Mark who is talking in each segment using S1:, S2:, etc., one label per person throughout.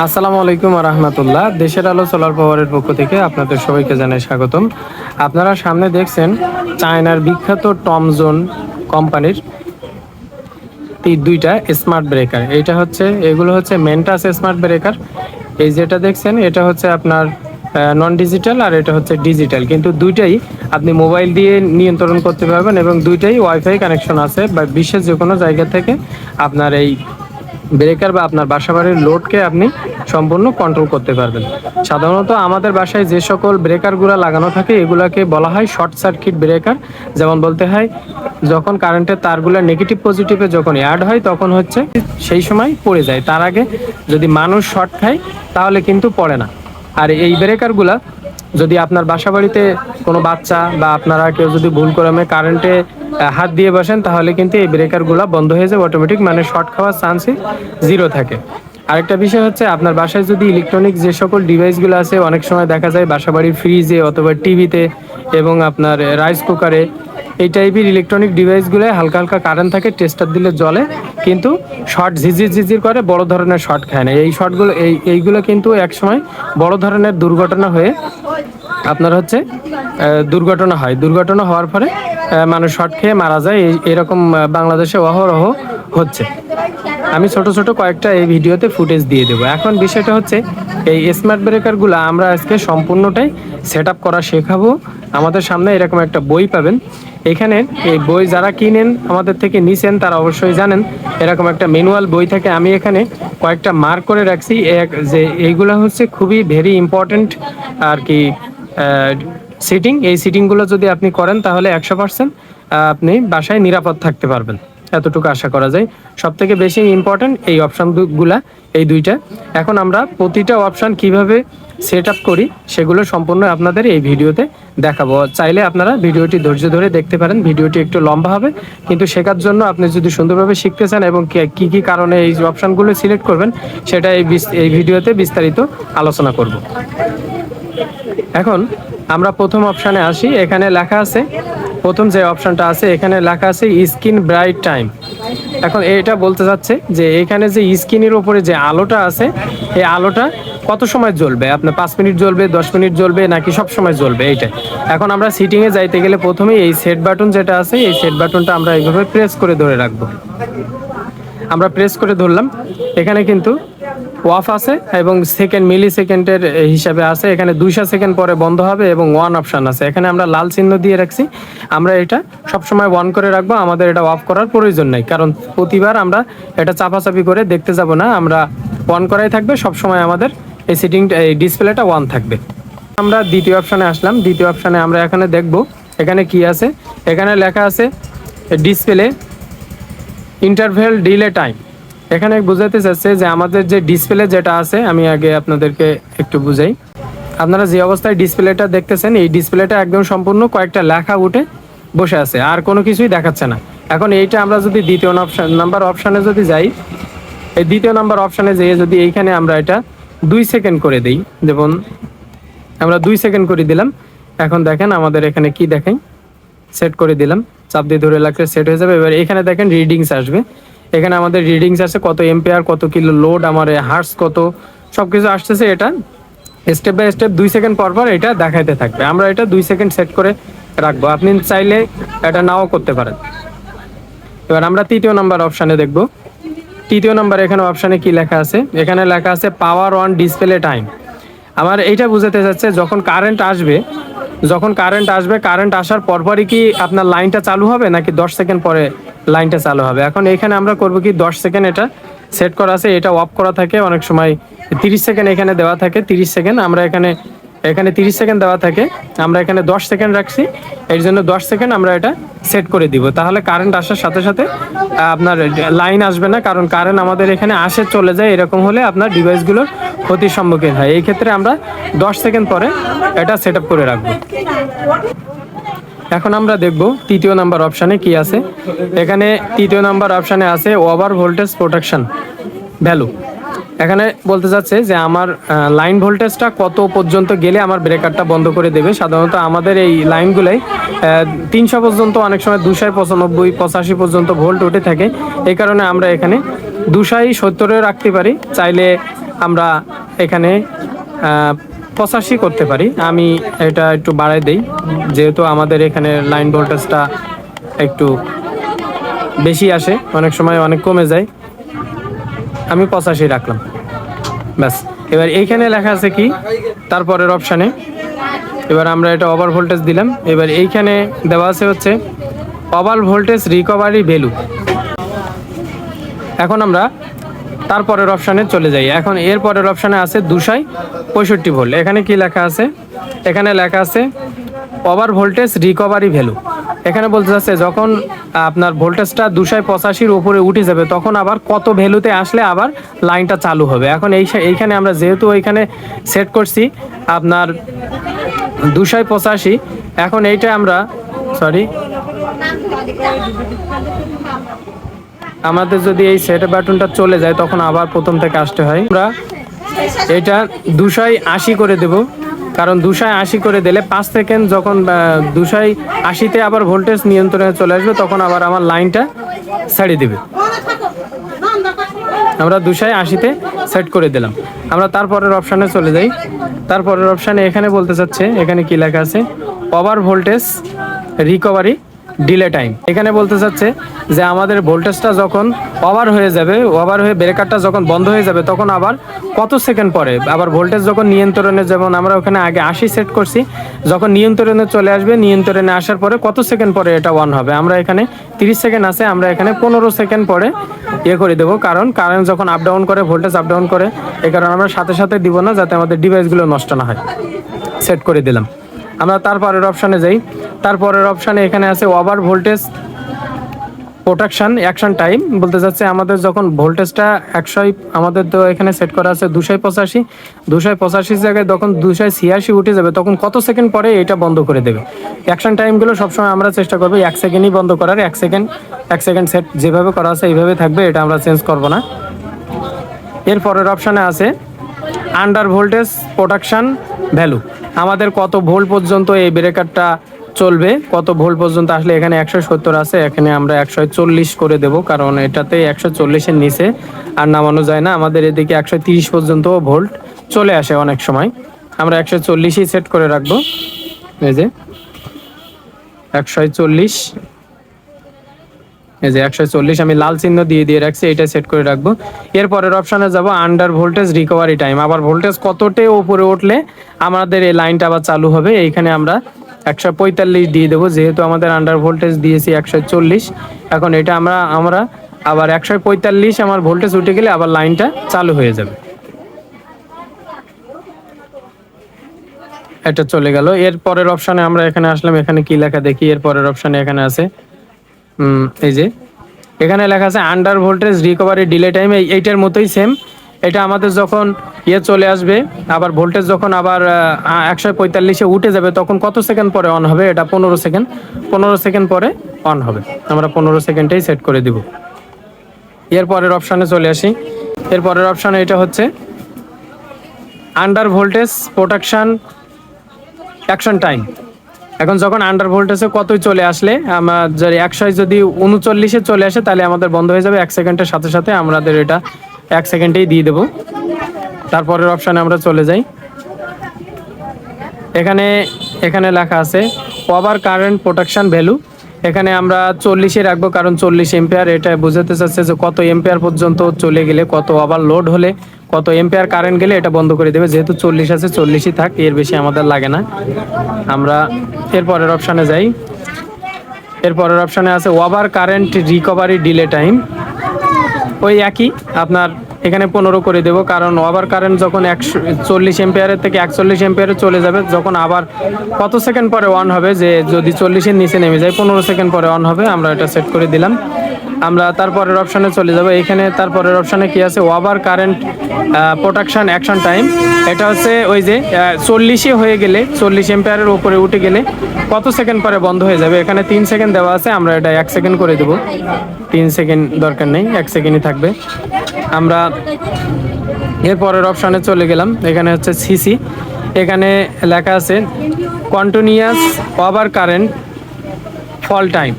S1: আসসালামু আলাইকুম রহমতুল্লাহ দেশের আলো সোলার পাওয়ারের পক্ষ থেকে আপনাদের সবাইকে জানাই স্বাগতম। আপনারা সামনে দেখছেন চায়নার বিখ্যাত টমজোন কোম্পানির এই দুইটা স্মার্ট ব্রেকার এটা হচ্ছে, এগুলো হচ্ছে মেন্টাস স্মার্ট ব্রেকার এই যেটা দেখছেন, এটা হচ্ছে আপনার নন ডিজিটাল আর এটা হচ্ছে ডিজিটাল কিন্তু দুইটাই আপনি মোবাইল দিয়ে নিয়ন্ত্রণ করতে পারবেন এবং দুইটাই ওয়াইফাই কানেকশন আছে বা বিশ্বের যে কোনো জায়গা থেকে আপনার এই ব্রেকার বা আপনার বাসাবাড়ির লোডকে আপনি সম্পূর্ণ কন্ট্রোল করতে পারবেন। সাধারণত আমাদের বাসায় যে সকল ব্রেকারগুলো লাগানো থাকে, এগুলাকে বলা হয় শর্ট সার্কিট ব্রেকার যেমন বলতে হয়, যখন কারেন্টের তারগুলো নেগেটিভ পজিটিভে যখন অ্যাড হয়, তখন হচ্ছে সেই সময় পড়ে যায়। তার আগে যদি মানুষ শর্ট খায়, তাহলে কিন্তু পড়ে না। আর এই ব্রেকারগুলা যদি আপনার বাসা বাড়িতে কোনো বাচ্চা বা আপনারা কেউ যদি ভুল করে কারেন্টে হাত দিয়ে বসেন, তাহলে কিন্তু এই ব্রেকারগুলো বন্ধ হয়ে যাবে অটোমেটিক মানে শর্ট খাওয়ার চান্সই জিরো থাকে। আরেকটা বিষয় হচ্ছে, আপনার বাসায় যদি ইলেকট্রনিক যে সকল ডিভাইসগুলো আছে, অনেক সময় দেখা যায় বাসাবাড়ির ফ্রিজে অথবা টিভিতে এবং আপনার রাইস কুকারে এই টাইপের ইলেকট্রনিক ডিভাইসগুলো হালকা হালকা কারেন্ট থাকে টেস্টার দিলে জলে কিন্তু শর্ট ঝিঝির ঝিঝির করে বড় ধরনের শর্ট খায় না। এই শর্টগুলো এই, এইগুলো কিন্তু একসময় বড় ধরনের দুর্ঘটনা হয়ে আপনার হচ্ছে দুর্ঘটনা হয়। দুর্ঘটনা হওয়ার পরে মানুষ শর্ট খেয়ে মারা যায়। এই- এরকম বাংলাদেশে অহরহ হচ্ছে। আমি ছোট ছোট কয়েকটা এই ভিডিওতে ফুটেজ দিয়ে দেবো। এখন বিষয়টা হচ্ছে, এই স্মার্ট ব্রেকারগুলো আমরা আজকে সম্পূর্ণটাই সেট আপ করা শেখাবো। আমাদের সামনে এরকম একটা বই পাবেন। এখানে এই বই যারা কিনেন, আমাদের থেকে নিছেন, তারা অবশ্যই জানেন। এরকম একটা ম্যানুয়াল বই থাকে। আমি এখানে কয়েকটা মার্ক করে রাখছি। যে এইগুলো হচ্ছে খুবই ভেরি ইম্পর্টেন্ট আর কি সিটিং এই সিটিংগুলো যদি আপনি করেন, তাহলে একশো পার্সেন্ট আপনি বাসায় নিরাপদ থাকতে পারবেন। এতটুকু আশা করা যায়। সব থেকে বেশি ইম্পর্ট্যান্ট এই অপশানগুলা এই দুইটা। এখন আমরা প্রতিটা অপশান কীভাবে সেট আপ করি, সেগুলো সম্পূর্ণ আপনাদের এই ভিডিওতে দেখাবো। চাইলে আপনারা ভিডিওটি ধৈর্য ধরে দেখতে পারেন, ভিডিওটি একটু লম্বা হবে। কিন্তু শেখার জন্য আপনি যদি সুন্দরভাবে শিখতে চান এবং কি কি কারণে এই অপশানগুলো সিলেক্ট করবেন, সেটা এই এই ভিডিওতে বিস্তারিত আলোচনা করব। এখন আমরা প্রথম অপশানে আসি। এখানে লেখা আছে প্রথম যে অপশানটা আছে, এখানে লেখা আছে স্কিন ব্রাইট টাইম। এখন এটা বলতে চাচ্ছে যে এখানে যে স্কিনের ওপরে যে আলোটা আছে, এই আলোটা কত সময় জ্বলবে? আপনার পাঁচ মিনিট জ্বলবে, দশ মিনিট জ্বলবে, নাকি সব সময় জ্বলবে? এইটা। এখন আমরা সিটিংয়ে যাইতে গেলে প্রথমেই এই সেট বাটন যেটা আছে, এই সেট বাটনটা আমরা এইভাবে প্রেস করে ধরে রাখব। আমরা প্রেস করে ধরলাম। এখানে কিন্তু ওয়াফ আছে এবং সেকেন্ড মিলি সেকেন্ডের হিসাবে আছে। এখানে দুইশো সেকেন্ড পরে বন্ধ হবে এবং ওয়ান অপশান আছে। এখানে আমরা লাল চিহ্ন দিয়ে রাখছি। আমরা এটা সবসময় অন করে রাখব। আমাদের এটা অফ করার প্রয়োজন নেই। কারণ প্রতিবার আমরা এটা চাপাচাপি করে দেখতে যাব না। আমরা অন করাই থাকবে। সবসময় আমাদের এই সিটিং এই ডিসপ্লেটা ওয়ান থাকবে। আমরা দ্বিতীয় অপশানে আসলাম। দ্বিতীয় অপশানে আমরা এখানে দেখব, এখানে কি আছে? এখানে লেখা আছে ডিসপ্লে ইন্টারভেল ডিলে টাইম এখানে বোঝাতে চাচ্ছে যে আমাদের যে ডিসপ্লে যেটা আছে, আমি আগে আপনাদেরকে একটু বুঝাই। আপনারা যে অবস্থায় ডিসপ্লেটা দেখতেছেন, এই ডিসপ্লেটা একদম সম্পূর্ণ কয়েকটা লেখা উঠে বসে আছে, আর কোনো কিছুই দেখাচ্ছে না। এখন এইটা আমরা যদি দ্বিতীয় অপশান নাম্বার অপশানে যদি যাই, এই দ্বিতীয় নাম্বার অপশানে যেয়ে যদি এইখানে আমরা এটা দুই সেকেন্ড করে দিই, যেমন আমরা দুই সেকেন্ড করে দিলাম। এখন দেখেন আমাদের এখানে কি দেখাই সেট করে দিলাম। চাপ দিয়ে ধরে রাখলে সেট হয়ে যাবে। এবার এখানে দেখেন রিডিংস আসবে। এখানে আমাদের রিডিংস আছে, কত এম্পেয়ার কত কিলো লোড আমার হার্স কত সব কিছু আসতেছে এটা। স্টেপ বাই স্টেপ দুই সেকেন্ড পর পর এটা দেখাইতে থাকবে। আমরা এটা দুই সেকেন্ড সেট করে রাখব। আপনি চাইলে এটা নাও করতে পারেন। এবার আমরা তৃতীয় নাম্বার অপশানে দেখব। তৃতীয় নাম্বার এখানে অপশানে কি লেখা আছে? এখানে লেখা আছে পাওয়ার অন ডিসপ্লে টাইম আমার এইটা বুঝাতে চাচ্ছে, যখন কারেন্ট আসবে যখন কারেন্ট আসবে কারেন্ট আসার পরপরই কি আপনার লাইনটা চালু হবে নাকি দশ সেকেন্ড পরে লাইনটা চালু হবে? এখন এখানে আমরা করব কি দশ সেকেন্ড এটা সেট করা আছে, এটা অফ করা থাকে, অনেক সময় তিরিশ সেকেন্ড এখানে দেওয়া থাকে, তিরিশ সেকেন্ড আমরা এখানে এখানে তিরিশ সেকেন্ড দেওয়া থাকে। আমরা এখানে দশ সেকেন্ড রাখছি। এর জন্য দশ সেকেন্ড আমরা এটা সেট করে দিব। তাহলে কারেন্ট আসার সাথে সাথে আপনার লাইন আসবে না, কারণ কারেন্ট আমাদের এখানে আসে, চলে যায়। এরকম হলে আপনার ডিভাইসগুলোর ক্ষতির সম্মুখীন হয়। এই ক্ষেত্রে আমরা দশ সেকেন্ড পরে এটা সেট করে রাখব। এখন আমরা দেখব তৃতীয় নাম্বার অপশানে কি আছে। এখানে তৃতীয় নাম্বার অপশানে আছে ওভার ভোল্টেজ প্রোটেকশন ভ্যালু এখানে বলতে চাচ্ছে যে আমার লাইন ভোল্টেজটা কত পর্যন্ত গেলে আমার ব্রেকারটা বন্ধ করে দেবে? সাধারণত আমাদের এই লাইনগুলোই তিনশো পর্যন্ত অনেক সময় দুশায় পঁচানব্বই, পঁচাশি পর্যন্ত ভোল্ট উঠে থাকে। এই কারণে আমরা এখানে দুশাই সত্তরে রাখতে পারি। চাইলে আমরা এখানে পঁচাশি করতে পারি। আমি এটা একটু বাড়াই দেই। যেহেতু আমাদের এখানে লাইন ভোল্টেজটা একটু বেশি আসে, অনেক সময় অনেক কমে যায়। আমি পঁচাশি রাখলাম। ব্যাস। এবার এইখানে লেখা আছে কি? তারপরের অপশানে এবার আমরা এটা ওভার ভোল্টেজ দিলাম। এবার এইখানে দেওয়া আছে হচ্ছে ওভার ভোল্টেজ রিকভারি ভ্যালু এখন আমরা তারপরের অপশানে চলে যাই। এখন এর পরের অপশানে আছে দুশাই পঁয়ষট্টি ভোল্ট এখানে কি লেখা আছে? এখানে লেখা আছে ওভার ভোল্টেজ রিকভারি ভ্যালু এখানে বলতে চাচ্ছে, যখন আপনার ভোল্টেজটা দুশায় পঁচাশির উপরে উঠে যাবে, তখন আবার কত ভ্যালুতে আসলে আবার লাইনটা চালু হবে। এখন এই এইখানে আমরা যেহেতু ওইখানে সেট করছি, আপনার দুশায় পঁচাশি, এখন এইটা আমরা সরি আমাদের যদি এই সেট বাটনটা চলে যায়, তখন আবার প্রথম থেকে আসতে হয়। আমরা এটা দুশায় আশি করে দেব। কারণ দুশায় আশি করে দিলে পাঁচ সেকেন্ড যখন দুশায় আশিতে আবার ভোল্টেজ নিয়ন্ত্রণে চলে আসবে, তখন আবার আমার লাইনটা ছাড়িয়ে দেবে। আমরা দুশায় আশিতে সেট করে দিলাম। আমরা তারপরের অপশানে চলে যাই। তারপরের অপশানে এখানে বলতে চাচ্ছে, এখানে কি লেখা আছে? Over voltage recovery delay time এখানে বলতে চাচ্ছে যে আমাদের ভোল্টেজটা যখন ওভার হয়ে যাবে ওভার হয়ে ব্রেকারটা যখন বন্ধ হয়ে যাবে, তখন আবার কত সেকেন্ড পরে? আবার ভোল্টেজ যখন নিয়ন্ত্রণে, যেমন আমরা ওখানে আগে আশি সেট করছি, যখন নিয়ন্ত্রণে চলে আসবে, নিয়ন্ত্রণে আসার পরে কত সেকেন্ড পরে এটা অন হবে? আমরা এখানে তিরিশ সেকেন্ড আছে, আমরা এখানে পনেরো সেকেন্ড পরে ইয়ে করে দেবো। কারণ কারেন্ট যখন আপ ডাউন করে ভোল্টেজ আপ ডাউন করে, এই কারণে আমরা সাথে সাথে দিব না, যাতে আমাদের ডিভাইসগুলো নষ্ট না হয়। সেট করে দিলাম। আমরা তারপরের অপশানে যাই। তারপরের অপশানে এখানে আছে over voltage protection action time বলতে যাচ্ছে আমাদের যখন ভোল্টেজটা একশোই, আমাদের তো এখানে সেট করা আছে দুশোয় পঁচাশি। দুশোয় পঁচাশি জায়গায় যখন দুশোয় ছিয়াশি উঠে যাবে, তখন কত সেকেন্ড পরে এটা বন্ধ করে দেবে। অ্যাকশন টাইমগুলো সবসময় আমরা চেষ্টা করব এক সেকেন্ডই বন্ধ করার, এক সেকেন্ড এক সেকেন্ড সেট যেভাবে করা আছে এইভাবে থাকবে, এটা আমরা চেঞ্জ করব না। এর পরের অপশানে আছে আন্ডার ভোল্টেজ প্রোডাকশন ভ্যালু আমাদের কত ভোল্ট পর্যন্ত এই ব্রেকারটা চলবে? কত ভোল্ট পর্যন্ত আসলে এখানে একশো সত্তর আছে, এখানে আমরা একশো চল্লিশ করে দেব, কারণ এটাতে একশো চল্লিশের নিচে আর নামানো যায় না। আমাদের এদিকে একশো তিরিশ পর্যন্ত ভোল্ট চলে আসে অনেক সময়। আমরা একশো চল্লিশই সেট করে রাখব। এই যে, একশো চল্লিশ এই যে একশো চল্লিশ আমি লাল চিহ্ন দিয়ে দিয়ে রাখছি এটা সেট করে রাখব। এরপরের অপশানে যাব আন্ডার ভোল্টেজ রিকভারি টাইম আবার ভোল্টেজ কতটে উপরে উঠলে আমাদের এই লাইনটা আবার চালু হবে, এইখানে আমরা একশো পঁয়তাল্লিশ দিয়ে দেবো। যেহেতু আমাদের আন্ডার ভোল্টেজ দিয়েছি একশো চল্লিশ, এখন এটা আমরা আমরা আবার একশো পঁয়তাল্লিশ আমার ভোল্টেজ উঠে গেলে আবার লাইনটা চালু হয়ে যাবে। এটা চলে গেল। এর পরের অপশানে আমরা এখানে আসলাম, এখানে কি লেখা দেখি? এর পরের অপশানে এখানে আছে এই যে। এখানে লেখা আছে under voltage recovery delay time এইটার মতোই সেম এটা আমাদের যখন ইয়ে চলে আসবে, আবার ভোল্টেজ যখন আবার একশো পঁয়তাল্লিশে উঠে যাবে, তখন কত সেকেন্ড পরে অন হবে? এটা পনেরো সেকেন্ড পনেরো সেকেন্ড পরে অন হবে। আমরা পনেরো সেকেন্ডেই সেট করে দিব। এর পরের অপশানে চলে আসি। এর পরের অপশানে এটা হচ্ছে under voltage protection action time এখন যখন আন্ডার ভোল্টেজে কতই চলে আসলে, আমার যদি একশোয় যদি উনচল্লিশে চলে আসে, তাহলে আমাদের বন্ধ হয়ে যাবে। এক সেকেন্ডের সাথে সাথে আমাদের এটা এক সেকেন্ডেই দিয়ে দেবো। তারপরের অপশানে আমরা চলে যাই। এখানে এখানে লেখা আছে ওভার কারেন্ট প্রোটেকশন ভ্যালু এখানে আমরা চল্লিশে রাখব, কারণ চল্লিশ এম্পিয়ার এটা বোঝাতে চাচ্ছে যে কত এম্পিয়ার পর্যন্ত চলে গেলে, কত ওভার লোড হলে কত এম্পিয়ার কারেন্ট গেলে এটা বন্ধ করে দেবে। যেহেতু চল্লিশ আছে, চল্লিশই থাক, এর বেশি আমাদের লাগে না। আমরা এরপরের অপশানে যাই। এরপরের অপশানে আছে over current recovery delay time ওই একই, আপনার এখানে পনেরো করে দেবো, কারণ ওভার কারেন্ট যখন একশো, চল্লিশ এম্পিয়ারের থেকে একচল্লিশ এম্পিয়ারে চলে যাবে, যখন আবার কত সেকেন্ড পরে অন হবে, যে যদি চল্লিশের নিচে নেমে যায়, পনেরো সেকেন্ড পরে অন হবে, আমরা এটা সেট করে দিলাম। আমরা তারপরের অপশানে চলে যাব, এখানে তারপরের অপশানে কি আছে? Over current protection action time এটা হচ্ছে ওই যে চল্লিশে হয়ে গেলে, চল্লিশ এম্পিয়ারের উপরে উঠে গেলে কত সেকেন্ড পরে বন্ধ হয়ে যাবে? এখানে তিন সেকেন্ড দেওয়া আছে, আমরা এটা এক সেকেন্ড করে দেবো। তিন সেকেন্ড দরকার নেই, এক সেকেন্ডই থাকবে। আমরা এর পরের অপশানে চলে গেলাম। এখানে হচ্ছে সিসি এখানে লেখা আছে continuous over current fall time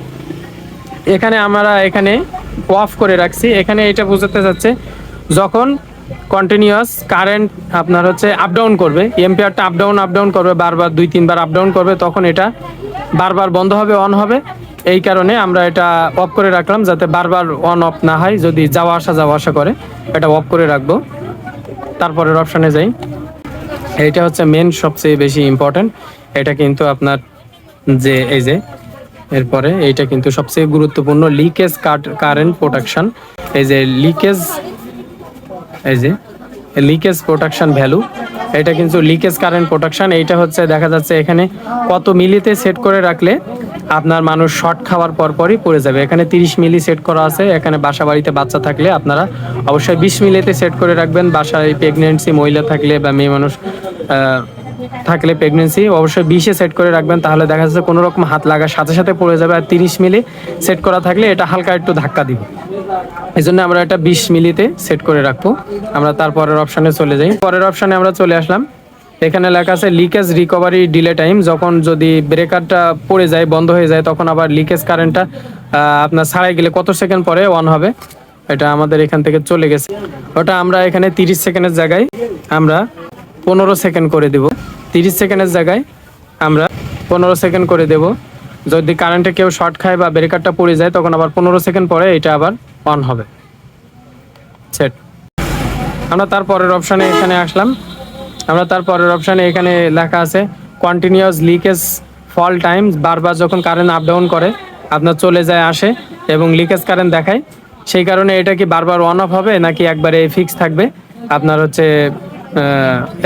S1: এখানে আমরা এখানে অফ করে রাখছি। এখানে এটা বোঝাতে যাচ্ছে, যখন কন্টিনিউয়াস কারেন্ট আপনার হচ্ছে আপ ডাউন করবে এম্পিয়ারটা আপ ডাউন আপ ডাউন করবে, বারবার দুই, তিনবার আপ ডাউন করবে, তখন এটা বারবার বন্ধ হবে অন হবে। এই কারণে আমরা এটা অফ করে রাখলাম যাতে বারবার অন অফ না হয়, যদি যাওয়া আসা যাওয়া আসা করে, এটা অফ করে রাখব। তারপরের অপশানে যাই। এইটা হচ্ছে মেন সবচেয়ে বেশি ইম্পর্টেন্ট এটা কিন্তু আপনার যে, এই যে, এরপরে এইটা কিন্তু সবচেয়ে গুরুত্বপূর্ণ লিকেজ কারেন্ট প্রোটেকশন এই যে লিকেজ এই যে লিকেজ প্রোটেকশন ভ্যালু এটা কিন্তু লিকেজ কারেন্ট প্রোটেকশন এইটা হচ্ছে দেখা যাচ্ছে এখানে কত মিলিতে সেট করে রাখলে আপনার মানুষ শর্ট খাওয়ার পরপরই পড়ে যাবে। এখানে তিরিশ মিলি সেট করা আছে। এখানে বাসা বাড়িতে বাচ্চা থাকলে আপনারা অবশ্যই বিশ মিলিতে সেট করে রাখবেন। বাসায় প্রেগনেন্সি মহিলা থাকলে বা মেয়ে মানুষ থাকলে প্রেগনেন্সি অবশ্যই বিশে সেট করে রাখবেন। তাহলে দেখা যাচ্ছে কোনো রকম হাত লাগার সাথে সাথে পড়ে যাবে। আর তিরিশ মিলি সেট করা থাকলে এটা হালকা একটু ধাক্কা দিবে। এই জন্য আমরা এটা বিশ মিলিতে সেট করে রাখব। আমরা তারপরের অপশানে চলে যাই। পরের অপশানে আমরা চলে আসলাম। এখানে লেখা আছে লিকেজ রিকভারি ডিলে টাইম যখন যদি ব্রেকারটা পড়ে যায়, বন্ধ হয়ে যায়, তখন আবার লিকেজ কারেন্টটা আপনার ছাড়াই গেলে কত সেকেন্ড পরে অন হবে? এটা আমাদের এখান থেকে চলে গেছে। ওটা আমরা এখানে তিরিশ সেকেন্ডের জায়গায় আমরা পনেরো সেকেন্ড করে দেব। তিরিশ সেকেন্ডের জায়গায় আমরা পনেরো সেকেন্ড করে দেব। যদি কারেন্টে কেউ শর্ট খায় বা ব্রেকারটা পড়ে যায়, তখন আবার পনেরো সেকেন্ড পরে এটা আবার অন হবে। সেট আমরা তারপরের অপশানে এখানে আসলাম। আমরা তার পরের অপশানে এখানে লেখা আছে কন্টিনিউয়াস লিকেজ ফল টাইম বারবার যখন কারেন্ট আপ ডাউন করে, আপনার চলে যায়, আসে এবং লিকেজ কারেন্ট দেখায়। সেই কারণে এটা কি বারবার অন অফ হবে নাকি একবারে ফিক্স থাকবে? আপনার হচ্ছে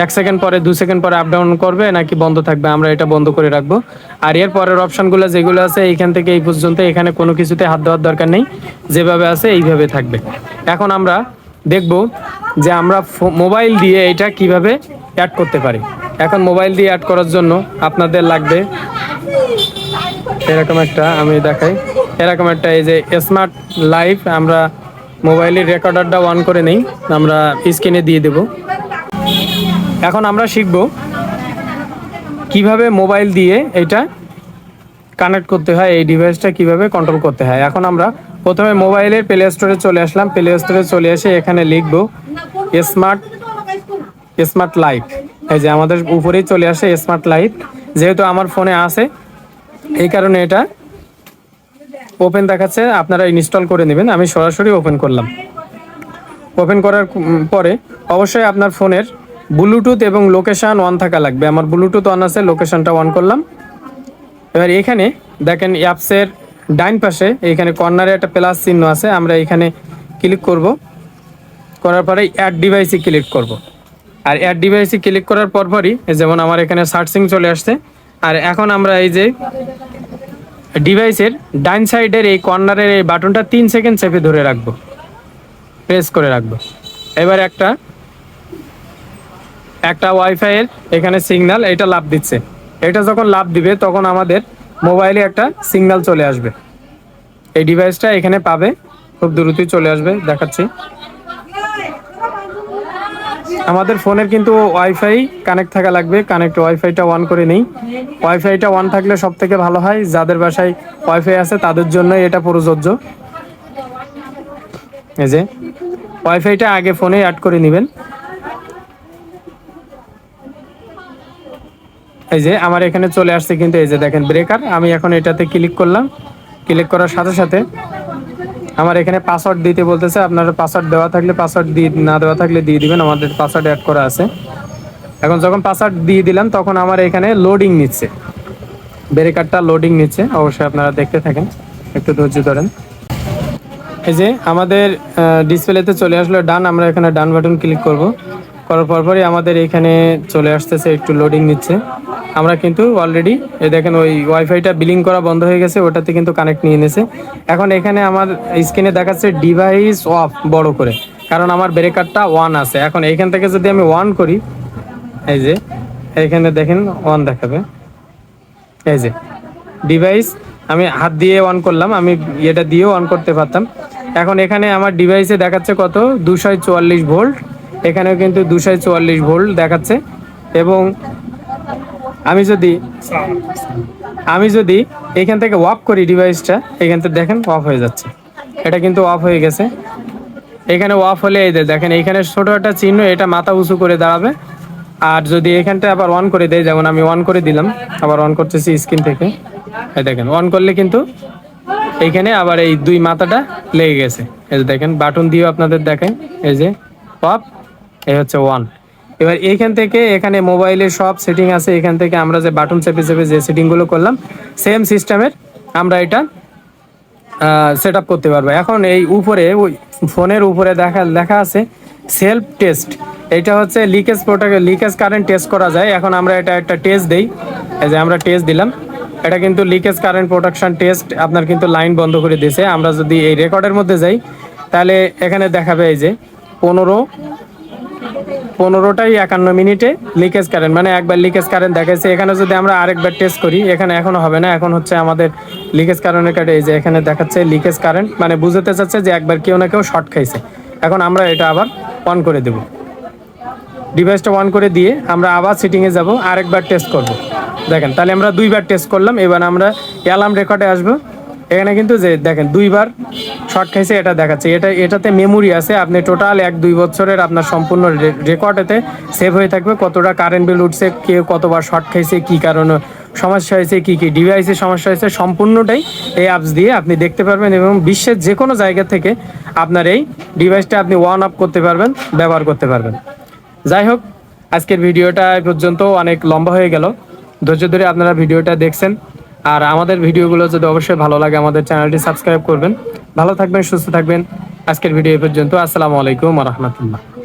S1: এক সেকেন্ড পরে, দু সেকেন্ড পরে আপ ডাউন করবে নাকি বন্ধ থাকবে? আমরা এটা বন্ধ করে রাখব। আর এর পরের অপশানগুলো যেগুলো আছে এইখান থেকে এই পর্যন্ত এখানে কোনো কিছুতে হাত দেওয়ার দরকার নেই। যেভাবে আছে, এইভাবে থাকবে। এখন আমরা দেখব যে আমরা মোবাইল দিয়ে এটা কীভাবে অ্যাড করতে পারি। এখন মোবাইল দিয়ে অ্যাড করার জন্য আপনাদের লাগবে এরকম একটা, আমি দেখাই। এরকম একটা এই যে স্মার্ট লাইফ আমরা মোবাইলের রেকর্ডারটা অন করে নেই, আমরা স্ক্রিনে দিয়ে দেব। এখন আমরা শিখব কীভাবে মোবাইল দিয়ে এটা কানেক্ট করতে হয়, এই ডিভাইসটা কীভাবে কন্ট্রোল করতে হয়। এখন আমরা প্রথমে মোবাইলের প্লে স্টোরে চলে আসলাম। প্লে স্টোরে চলে এসে এখানে লিখব স্মার্ট স্মার্ট লাইট এই যে আমাদের উপরেই চলে আসে স্মার্ট লাইট যেহেতু আমার ফোনে আছে, এই কারণে এটা ওপেন দেখাচ্ছে, আপনারা ইনস্টল করে নেবেন। আমি সরাসরি ওপেন করলাম। ওপেন করার পরে অবশ্যই আপনার ফোনের ব্লুটুথ এবং লোকেশান অন থাকা লাগবে। আমার ব্লুটুথ অন আছে লোকেশানটা অন করলাম। এবার এখানে দেখেন অ্যাপসের ডাইন পাশে, এখানে কর্নারে একটা প্লাস চিহ্ন আছে। আমরা এখানে ক্লিক করব। করার পরে অ্যাড ডিভাইসে ক্লিক করব। আর অ্যাড ডিভাইসে ক্লিক করার পরপরই যেমন আমার এখানে সার্চিং চলে আসছে। আর এখন আমরা এই যে ডিভাইসের ডাইন সাইডের এই কর্নারের এই বাটনটা তিন সেকেন্ড চেপে ধরে রাখব। প্রেস করে রাখব। এবার একটা একটা ওয়াইফাইয়ের এখানে সিগন্যাল এটা লাভ দিচ্ছে। এটা যখন লাভ দিবে তখন আমাদের মোবাইলে একটা সিগন্যাল চলে আসবে। এই ডিভাইসটা এখানে পাবে, খুব দ্রুতই চলে আসবে, দেখাচ্ছি। আমাদের ফোনের কিন্তু ওয়াইফাই কানেক্ট থাকা লাগবে। কানেক্ট ওয়াইফাইটা অন করে নেই। ওয়াইফাইটা অন থাকলে সব থেকে ভালো হয়। যাদের বাসায় ওয়াইফাই আছে, তাদের জন্য এটা প্রযোজ্য। এই যে ওয়াইফাইটা আগে ফোনে অ্যাড করে নেবেন। এই যে, আমার এখানে চলে আসছে কিন্তু এই যে দেখেন ব্রেকার আমি এখন এটাতে ক্লিক করলাম। ক্লিক করার সাথে সাথে আমার এখানে পাসওয়ার্ড দিতে বলতেছে, আপনার পাসওয়ার্ড দেওয়া থাকলে পাসওয়ার্ড দিয়ে না দেওয়া থাকলে দিয়ে দিবেন, আমাদের পাসওয়ার্ড অ্যাড করা আছে। এখন যখন পাসওয়ার্ড দিয়ে দিলাম, তখন আমার এখানে লোডিং নিচ্ছে। ব্রেকারটা লোডিং নিচ্ছে, অবশ্যই আপনারা দেখতে থাকেন, একটু ধৈর্য ধরেন। এই যে আমাদের ডিসপ্লেতে চলে আসলো ডান, আমরা এখানে ডান বাটন ক্লিক করব। করার পরপরই আমাদের এখানে চলে আসতেছে, একটু লোডিং নিচ্ছে। আমরা কিন্তু অলরেডি এই দেখেন ওই ওয়াইফাইটা বিলিং করা বন্ধ হয়ে গেছে, ওটাতে কিন্তু কানেক্ট নিয়ে নিয়েছে। এখন এখানে আমার স্ক্রিনে দেখাচ্ছে ডিভাইস অফ বড় করে। কারণ আমার ব্রেকারটা ওয়ান আছে। এখন এইখান থেকে যদি আমি ওয়ান করি, এই যে, এইখানে দেখেন ওয়ান দেখাবে। এই যে ডিভাইস আমি হাত দিয়ে অন করলাম, আমি এটা দিয়েও অন করতে পারতাম। এখন এখানে আমার ডিভাইসে দেখাচ্ছে কত? দুশো চুয়াল্লিশ ভোল্ট এখানেও কিন্তু দুশো চুয়াল্লিশ ভোল্ট দেখাচ্ছে। এবং আমি যদি আমি যদি এখান থেকে অফ করি ডিভাইসটা এখান থেকে দেখেন অফ হয়ে যাচ্ছে। এটা কিন্তু অফ হয়ে গেছে। এখানে অফ হলে এই যে দেখেন, এখানে ছোট একটা চিহ্ন, এটা মাথা উঁচু করে দাঁড়াবে। আর যদি এখানটা আবার অন করে দেয় যেমন আমি অন করে দিলাম, আবার অন করতেছি স্ক্রিন থেকে। এই দেখেন অন করলে কিন্তু এইখানে আবার এই দুই মাথাটা লেগে গেছে। এই যে দেখেন বাটন দিয়েও আপনাদের দেখেন এই যে অফ এই হচ্ছে ওয়ান এবার এইখান থেকে এখানে মোবাইলের সব সেটিং আছে, এখান থেকে আমরা যে বাটন চেপে চেপে যে সেটিংগুলো করলাম সেম সিস্টেমের আমরা এটা সেট আপ করতে পারব। এখন এই উপরে, ওই ফোনের উপরে দেখা লেখা আছে সেলফ টেস্ট এটা হচ্ছে leakage protect leakage current test করা যায়। এখন আমরা এটা একটা টেস্ট দেই। এই যে আমরা টেস্ট দিলাম। এটা কিন্তু লিকেজ কারেন্ট প্রোটেকশন টেস্ট আপনার কিন্তু লাইন বন্ধ করে দিয়েছে। আমরা যদি এই রেকর্ডের মধ্যে যাই, তাহলে এখানে দেখাবে এই যে পনেরো পনেরোটাই একান্ন মিনিটে লিকেজ কারেন্ট মানে একবার লিকেজ কারেন্ট দেখাইছে। এখানে যদি আমরা আরেকবার টেস্ট করি, এখানে এখনও হবে না। এখন হচ্ছে আমাদের লিকেজ কারেন্টের কাটে এই যে এখানে দেখাচ্ছে লিকেজ কারেন্ট মানে বুঝতে চাচ্ছে যে একবার কেউ না কেউ শর্ট খাইছে। এখন আমরা এটা আবার অন করে দেব। ডিভাইসটা অন করে দিয়ে আমরা আবার সিটিংয়ে যাব, আরেকবার টেস্ট করব। দেখেন, তাহলে আমরা দুইবার টেস্ট করলাম, এবার আমরা অ্যালার্ম রেকর্ডে আসব। এখানে কিন্তু যে দেখেন দুইবার শর্ট খাইছে, এটা দেখাচ্ছে। এটা, এটাতে মেমোরি আছে, আপনি টোটাল এক, দুই বছরের আপনার সম্পূর্ণ রেকর্ড এতে সেভ হয়ে থাকবে কতটা কারেন্ট বিল উঠছে, কে কতবার শর্ট খাইছে, কি কারণে সমস্যা হয়েছে, কী কী ডিভাইসে সমস্যা হয়েছে, সম্পূর্ণটাই এই অ্যাপস দিয়ে আপনি দেখতে পারবেন এবং বিশ্বের যে কোনো জায়গা থেকে আপনার এই ডিভাইসটা আপনি ওয়ান আপ করতে পারবেন, ব্যবহার করতে পারবেন। যাই হোক, আজকের ভিডিওটা পর্যন্ত অনেক লম্বা হয়ে গেল। ধৈর্য ধরে আপনারা ভিডিওটা দেখছেন। আর আমাদের ভিডিওগুলো যদি অবশ্যই ভালো লাগে, আমাদের চ্যানেলটি সাবস্ক্রাইব করবেন। ভালো থাকবেন, সুস্থ থাকবেন। আজকের ভিডিও পর্যন্ত। আসসালামু আলাইকুম রহমতুল্লাহ।